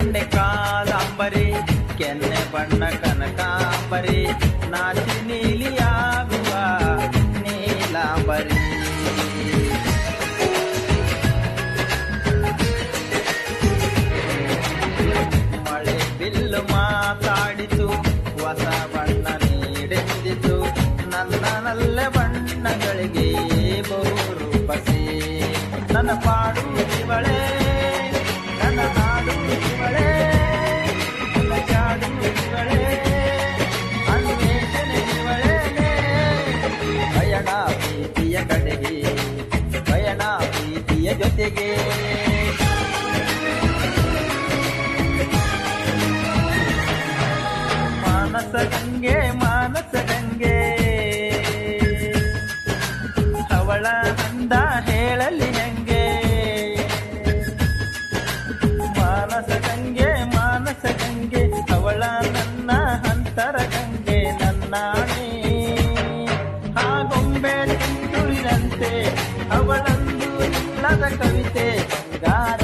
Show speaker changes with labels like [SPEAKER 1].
[SPEAKER 1] ಕೆನ್ನೆ ಕಾಲಾಂಬರಿ ಕೆನ್ನೆ ಬಣ್ಣ ಕನಕಾಂಬರಿ, ನಾಚಿ ನೀಲಿಯಾಗುವ ನೀಲಾಂಬರಿ. ಮಳೆ ಬಿಲ್ಲು ಮಾತಾಡಿತು, ಹೊಸ ಬಣ್ಣ ನೀಡೆಂದಿತು ನನ್ನ ನಲ್ಲ ಬಣ್ಣಗಳಿಗೆ ಬಹುರೂಪಸಿ ನನ್ನ ಪಾಡು ಇವಳೆ ಪಯಣ ಪ್ರೀತಿಯ ಕಡೆಗೆ ಪಯಣ ಪ್ರೀತಿಯ ಜೊತೆಗೆ. ಮಾನಸ ಗಂಗೆ ಮಾನಸ ಗಂಗೆ. ಅವಳ ನಂದ ಹೇಳಲಿ ಹೆಂಗೆ? ಮಾನಸ ಗಂಗೆ ಮಾನಸ ಗಂಗೆ, ಅವಳ ನನ್ನ ಅಂತರ గాథ కవితే గాథ